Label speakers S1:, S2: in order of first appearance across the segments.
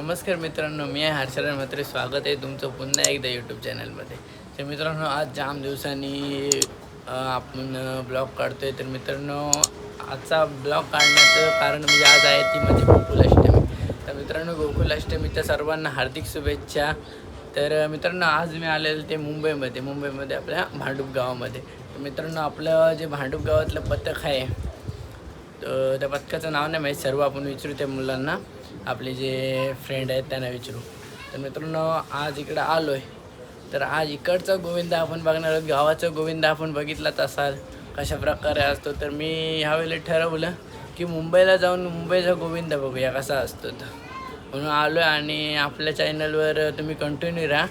S1: नमस्कार मित्रांनो मी आहे हर्षरण म्हात्रे स्वागत आहे तुमचं पुन्हा एकदा यूट्यूब चॅनलमध्ये तर मित्रांनो आज जाम दिवसांनी आपण ब्लॉग काढतो आहे तर मित्रांनो आजचा ब्लॉग काढण्याचं कारण म्हणजे आज आहे ती म्हणजे गोकुलाष्टमी. तर मित्रांनो गोकुलाष्टमीच्या सर्वांना हार्दिक शुभेच्छा. तर मित्रांनो आज मी आलेलो ते मुंबईमध्ये. मुंबईमध्ये आपल्या भांडूप गावामध्ये. तर मित्रांनो आपलं जे भांडूप गावातलं पथक आहे तर त्या पथकाचं नाव नाही माहीत सर्व आपण विचारू त्या मुलांना. आपले जे फ्रेंड आहेत त्यांना विचारू. तर मित्रांनो आज इकडं आलो आहे तर आज इकडचा गोविंदा आपण बघणार आहोत. गावाचा गोविंदा आपण बघितलाच असाल कशा प्रकारे असतो. तर मी ह्यावेळेला ठरवलं की मुंबईला जाऊन मुंबईचा गोविंदा बघूया कसा असतो तर म्हणून आलो आहे आणि आपल्या चॅनलवर तुम्ही कंटिन्यू राहा.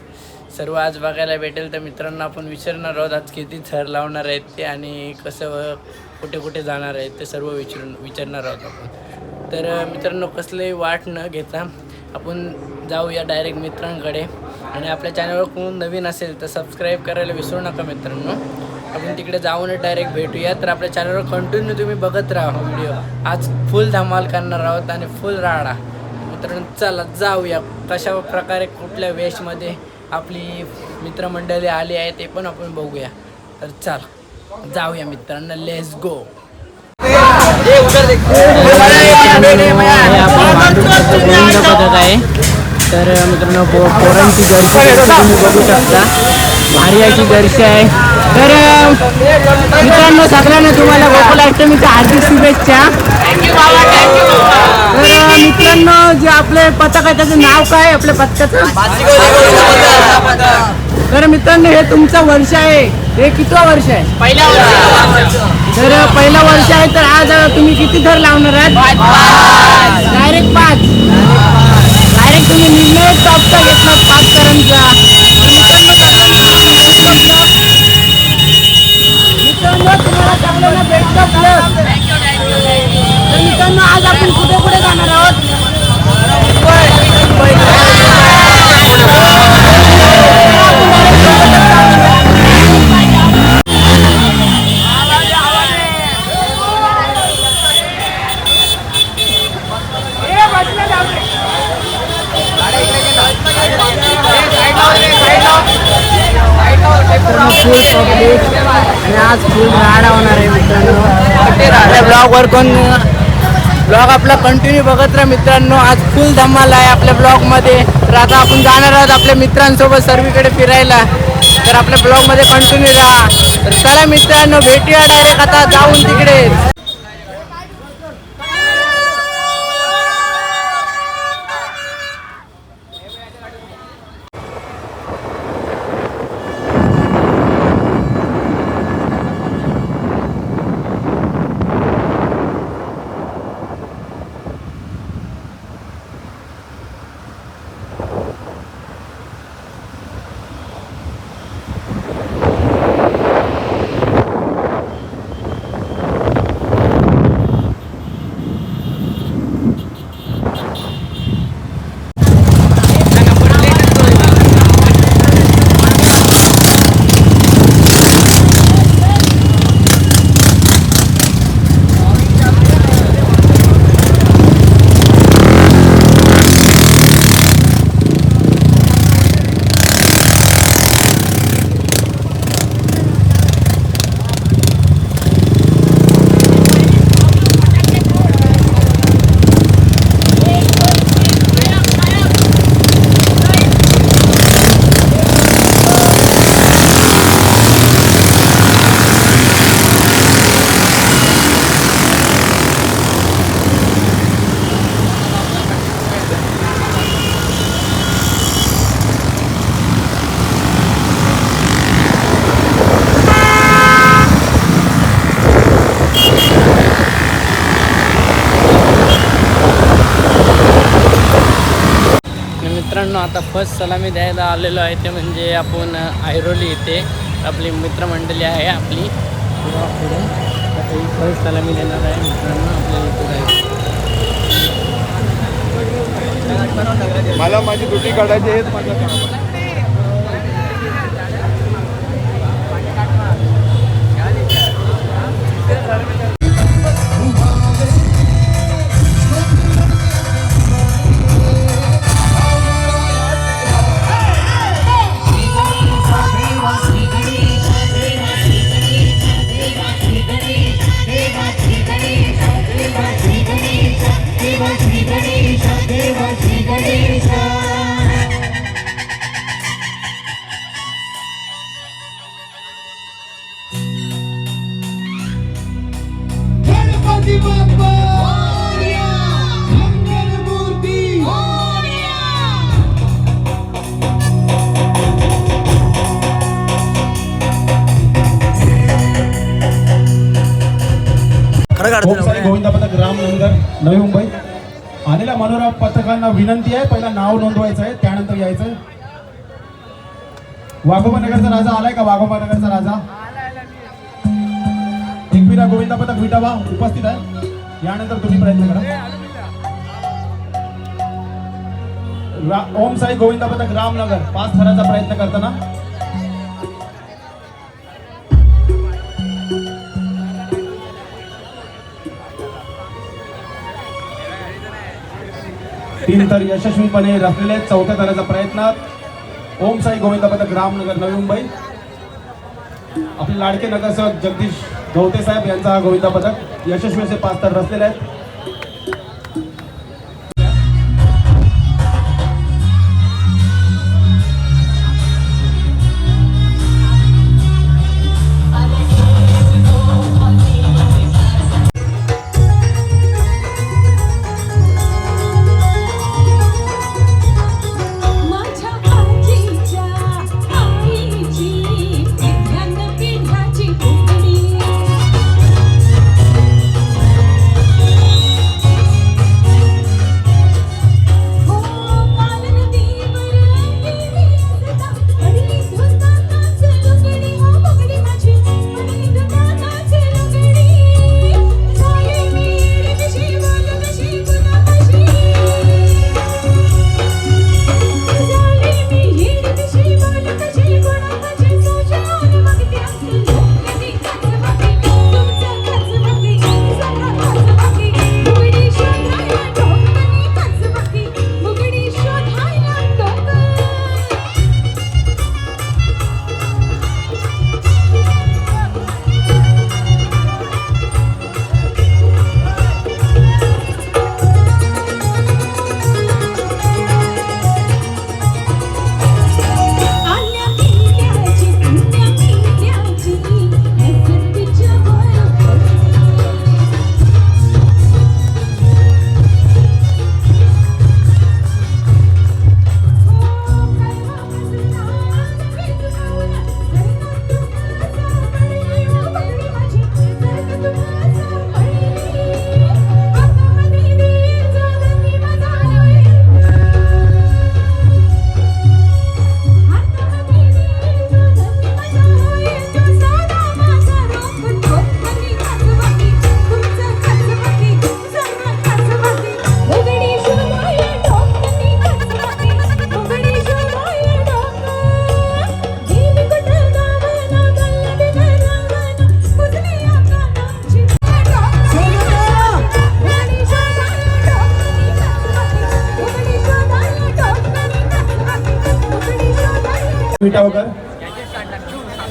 S1: सर्व आज बघायला भेटेल. तर मित्रांना आपण विचारणार आहोत आज किती थर लावणार आहेत ते आणि कसं कुठे कुठे जाणार आहेत ते सर्व विचारून विचारणार आहोत आपण. तर मित्रांनो कसलंही वाट न घेता आपण जाऊया डायरेक्ट मित्रांकडे. आणि आपल्या चॅनलवर कोण नवीन असेल तर सबस्क्राईब करायला विसरू नका मित्रांनो. आपण तिकडे जाऊनच डायरेक्ट भेटूया. तर आपल्या चॅनलवर कंटिन्यू तुम्ही बघत राहा व्हिडिओ आज फुल धमाल करणार आहोत आणि फुल राडा. मित्रांनो चला जाऊया. कशा प्रकारे कुठल्या वेशमध्ये आपली मित्रमंडळी आली आहे ते पण आपण बघूया. तर चला जाऊया मित्रांनो. लेस गो पथक आहे तर मित्रांनो पो पोरांची जर्सी तुम्ही बघू शकता भारी अशी जर्सी आहे तर मित्रांनो सगळ्यांना तुम्हाला गोकुलाष्टमीच्या हार्दिक शुभेच्छा तर मित्रांनो जे आपले पथक आहे त्याचं नाव काय आपल्या पथकाचं तर मित्रांनो हे तुमचं वर्ष आहे हे कितवा वर्ष आहे पहिल्या तर पहिलं वर्ष आहे तर आज तुम्ही किती थर लावणार आहात? डायरेक्ट पाच. डायरेक्ट तुम्ही निर्णय टॉपचा घेतला पाच करांचा आपला कंटिन्यू बघत राहा मित्रांनो. आज फुल धमाल आहे आपल्या ब्लॉगमध्ये तर आता आपण जाणार आहोत आपल्या मित्रांसोबत सर्वीकडे फिरायला. तर आपल्या ब्लॉगमध्ये कंटिन्यू राहा. तर चला मित्रांनो भेटूया डायरेक्ट आता जाऊन तिकडे. मित्रांनो आता फर्स्ट सलामी द्यायला आलेलो आहे ते म्हणजे आपण ऐरोली इथे. आपली मित्रमंडळी आहे आपली. पुढे ही फर्स्ट सलामी देणार आहे मित्रांनो आपल्याला इथे जायचं
S2: मला माझी दुटी काढायची हेच माझं काम
S3: गोपसाई गोविंदा पथक रामनगर नवी मुंबई. आलेल्या मनोरा पथकांना विनंती आहे पहिला नाव नोंदवायचं आहे त्यानंतर यायचं. वाघोबा नगरचा राजा आलाय का? वाघोबा नगरचा राजा? एकविरा गोविंदा पथक विटावा उपस्थित आहे. यानंतर तुम्ही प्रयत्न करा. ओम साई गोविंदा पथक रामनगर पाच थराचा प्रयत्न करताना. तीन तर यशस्वीपणे रचलेले आहेत. चौथ्या थराचा प्रयत्नात ओम साई गोविंदा पथक रामनगर नवी मुंबई. आपले लाडके नगरसेवक जगदीश गवते साहेब यांचा हा गोविंदा पदक यशस्वी असे पाच तर रचलेले आहेत.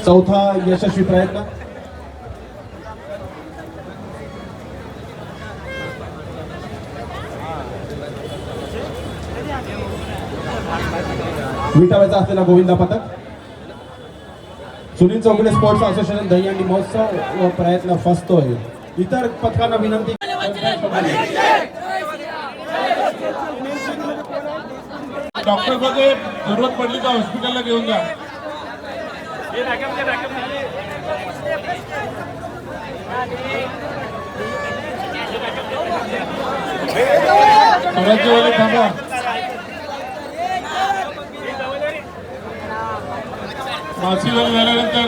S3: चौथा यशस्वी प्रयत्न. विटावायचा असलेला गोविंदा पथक सुनील चौगुले स्पोर्ट्स असोसिएशन दहीहंडी महोत्सव व प्रयत्न फसतोय. इतर पथकांना विनंती.
S2: डॉक्टरमध्ये जरूरत पडली तर हॉस्पिटलला घेऊन जा. मासिक झाल्यानंतर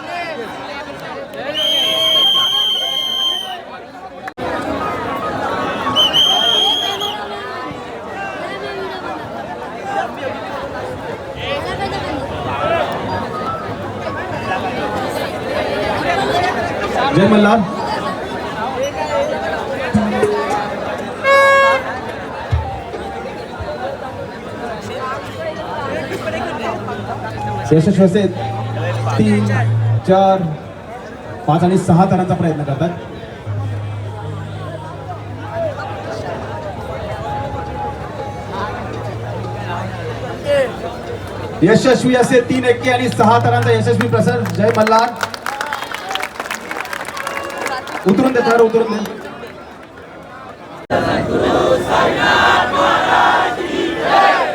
S3: जय मल्हार
S4: यशस्वी असे तीन चार पाच आणि सहा तरांचा प्रयत्न करतात. यशस्वी असे तीन एक्के आणि सहा तरांचा यशस्वी प्रसार. जय मल्हार उतरून दे सर उतरून दे.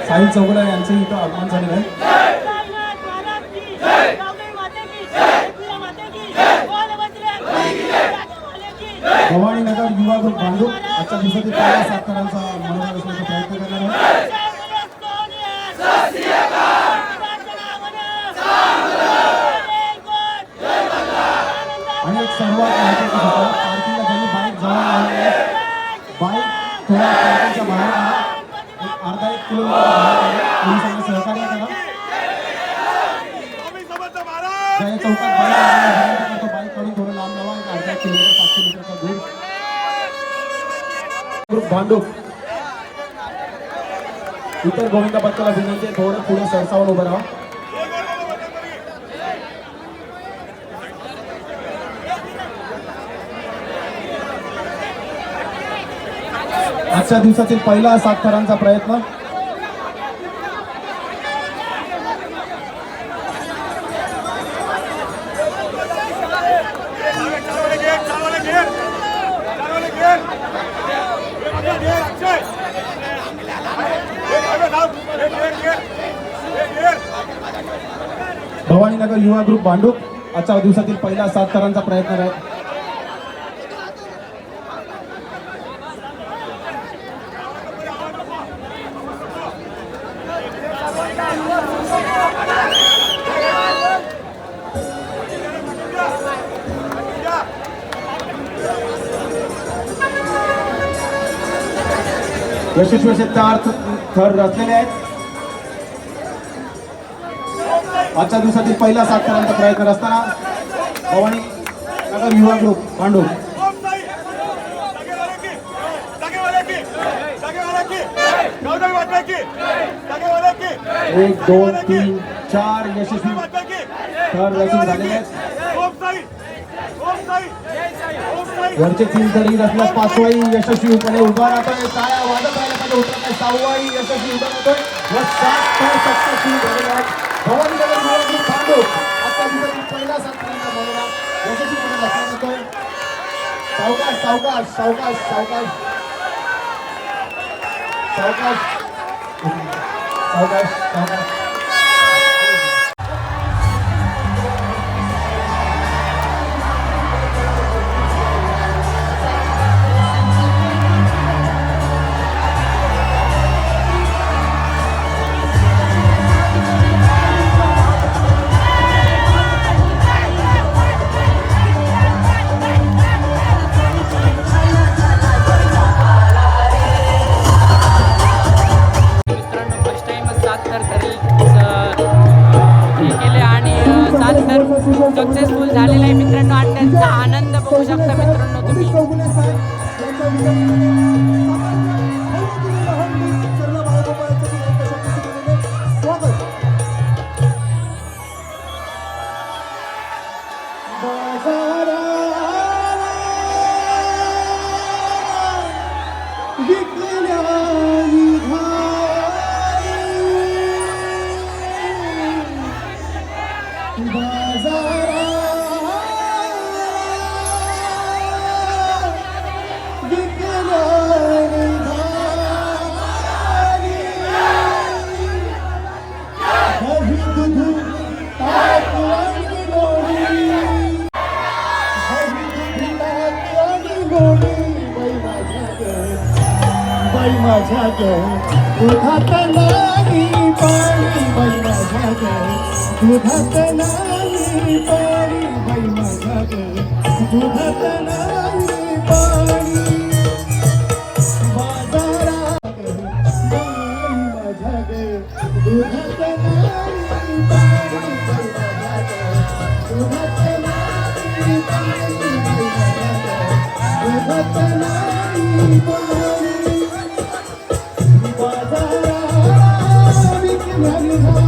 S4: साहिल चौगुले यांचं इथं आगमन झालेलं आहे. भवानी नगर युवा ग्रुप भांडूप आजच्या दिवसातील पहिला सात तरांचा असण्याचा प्रयत्न करणार आहे. आणि एक सर्वात महत्वाची गोष्ट पार्किंगला ज्यांनी बाईक जवळ आहे. बाईक थोडा पार्किंगच्या बाहेर आणा एक अर्धा एक किलोमीटर बाहेर. पोलिसांना सहकार्य चौकात बाईक लावली तो बाईक काढून थोडं लांब लावा. एक अर्धा किलोमीटर पाचशे मीटरचा दूर. भांडूप इतर गोविंदा बच्चाला विनंती थोडं पुढे सरसावून उभं राहा. आजच्या दिवसातील पहिला सात थरांचा प्रयत्न. भवानीनगर युवा ग्रुप भांडूप आजच्या दिवसातील पहिला सात थरांचा प्रयत्न राहील यशस्वी असे चार थर रचलेले आहेत. आजच्या दिवसातील पहिला सातपर्यंत प्रयत्न असताना भवानी नगर युवा ग्रुप पांडू. एक दोन तीन चार यशस्वी थर रचून झालेले आहेत. वरचे तीन तरी रचल्यास पाचवाई यशस्वीपणे उभा राहतोय. टाळ्या वाजत आहे पाहिजे उतरत आहे सहावाई यशस्वी उभा राहतोय व सात थर सक्सेसफुल झालेले आहेत भवानी नगर युवा थांबलो आता तिथे पहिला सात थरांचा मनोरा यशस्वीपणे लक्षात येतोय सावकाश सावकाश सावकाश सावकाश. सावकाश. सावकाश सावकाश.
S5: दुधात नाही पाणी बाई माझ्या ग दुधात नाही पाणी बाई माझ्या ग दुधात नाही पाणी बाजारात बाई माझ्या ग दुधात नाही पाणी बाई माझ्या ग दुधात नाही पाणी बाई माझ्या ग दुधात नाही पाणी
S1: Thank you.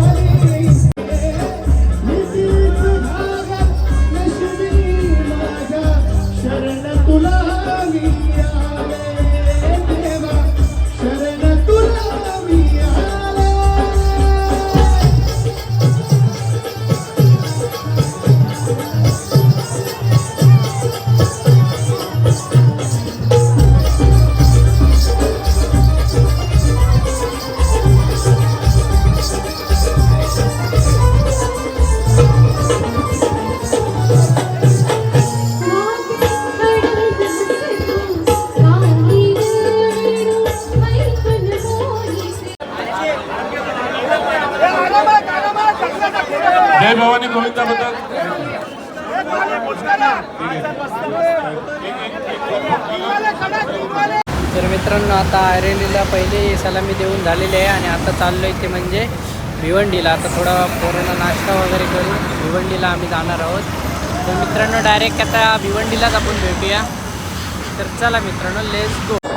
S1: पहिले सलामी देऊन झालेली आहे आणि आता चाललो आहे ते म्हणजे भिवंडीला. आता थोडा पोरांना नाश्ता वगैरे करून भिवंडीला आम्ही जाणार आहोत. तर मित्रांनो डायरेक्ट आता भिवंडीलाच आपण भेटूया. तर चला मित्रांनो लेस गो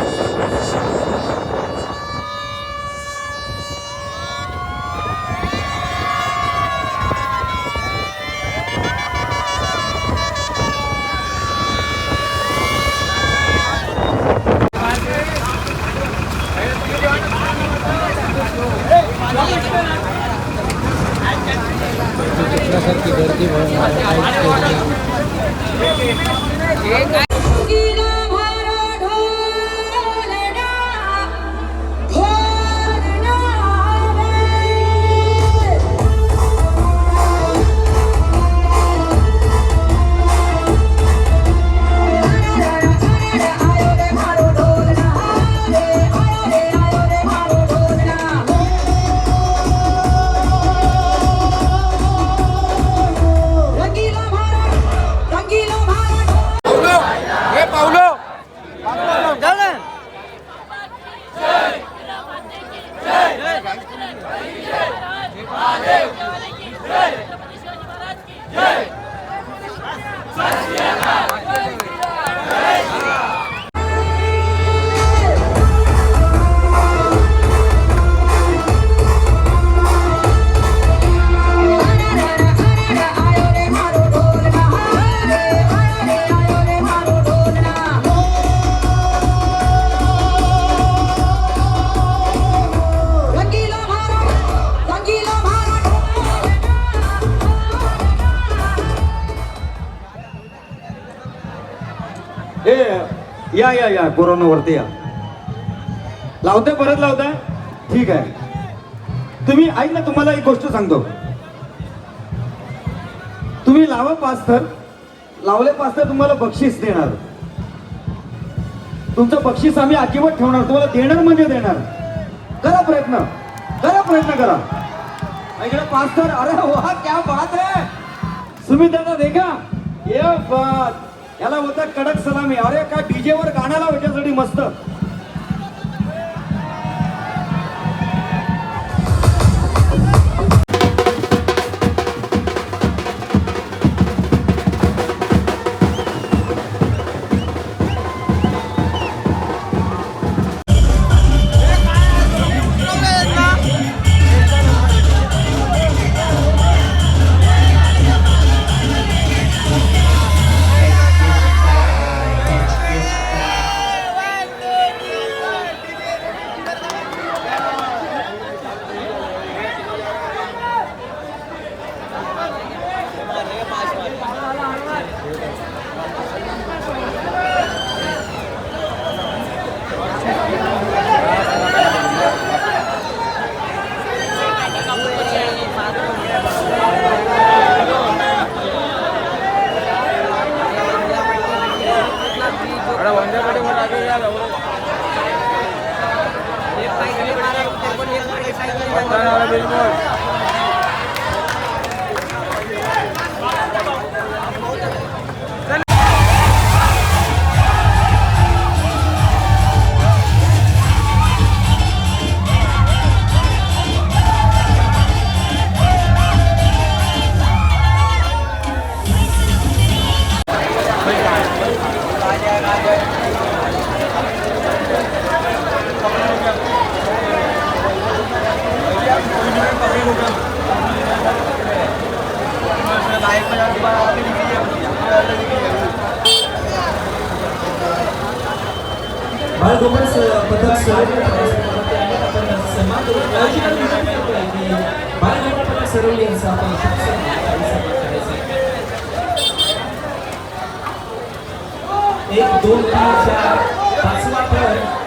S6: या वरती या कोरोनावरती या. लावताय परत लावताय? ठीक आहे. तुम्ही ऐक ना तुम्हाला एक गोष्ट सांगतो. तुम्ही लावा पाच तर लावले पाच तर तुम्हाला बक्षीस देणार. तुमचं बक्षीस आम्ही अजिबात ठेवणार तुम्हाला देणार म्हणजे देणार. करा प्रयत्न. करा प्रयत्न करा. ऐकडे पाच तर अरे वा क्या बात आहे सुमित दादा देखा. ये बात. याला होता कडक सलामी. अरे काय डीजे वर गाण्याला त्याच्यासाठी मस्त.
S7: एक दोन तीन चार. पाचवा थर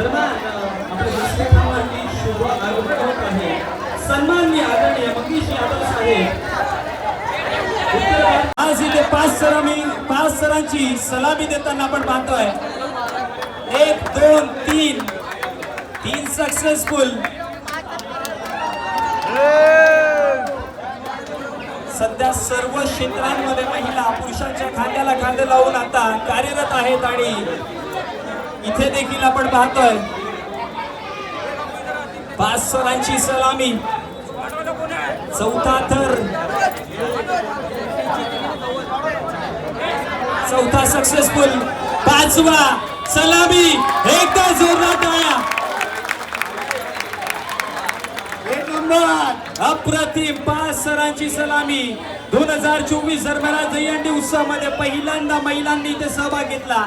S7: दरम्यान होत आहे. सन्माननीय आदरणीय मंगेश यादव साहेब. आज इथे पाच सलामी पाच सरांची सलामी देताना आपण पाहतोय. एक दोन तीन. तीन सक्सेसफुल सध्या सर्व क्षेत्रांमध्ये महिला पुरुषांच्या खांद्याला खांदे लावून आता कार्यरत आहेत आणि इथे देखील आपण पाहतोय. पाच सरांची सलामी. चौथा थर. चौथा सक्सेसफुल पाचवा सलामी. एकदा जोरदार एक नंबर. अप्रतिम पाच सरांची सलामी. दोन हजार चोवीस दरम्यान जयंती उत्सवामध्ये पहिल्यांदा महिलांनी इथे सहभाग घेतला.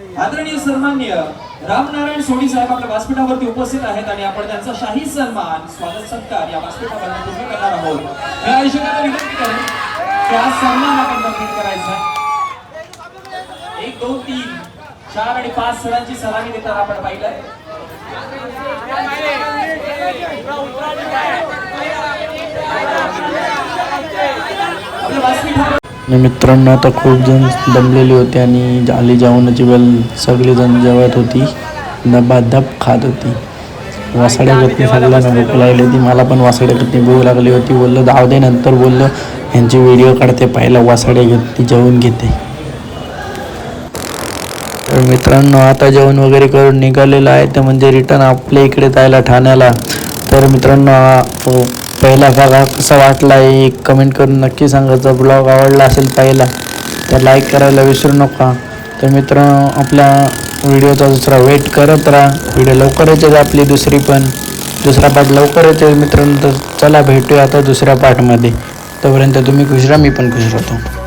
S7: आदरणीय सन्मान्य रामनारायण सोडी साहेब आपल्या व्यासपीठावरती उपस्थित आहेत आणि आपण त्यांचा शाही सन्मान स्वागत सत्कार या व्यासपीठावर पूर्ण करणार आहोत. मी आयोजकांना विनंती करेन की हा सन्मान आपण कंप्लीट करायचा एक दोन तीन चार आणि पाच सणांची सलामी देताना आपण पाहिलंय आपल्या व्यासपीठावर
S8: आणि मित्रांनो आता खूप जण दमलेली होती आणि आली जेवणाची वेळ सगळीजण जेवत होती. धबाधब खात होती. वासाड्या गती सगळ्यांना भूक लागली होती. मला पण वासाड्या गती भूक लागली होती. बोललं जाऊ दे नंतर बोललं. यांची व्हिडिओ काढते. पहिला वासाड्या घेते जेवून घेते. तर मित्रांनो आता जेवण वगैरे करून निघालेलं आहे. तर म्हणजे रिटर्न आपल्या इकडे जायला ठाण्याला. तर मित्रांनो पहिला भाग हा कसा वाटला आहे एक कमेंट करून नक्की सांगा. जर ब्लॉग आवडला असेल पहिला तर लाईक करायला विसरू नका. तर मित्र आपल्या व्हिडिओचा दुसरा वेट करत राहा. व्हिडिओ लवकर येते आपली दुसरी पण. दुसरा पार्ट लवकर येते मित्रांनो तर चला भेटूया आता दुसऱ्या पार्टमध्ये तोपर्यंत तुम्ही खुश राहा मी पण खुश राहतो.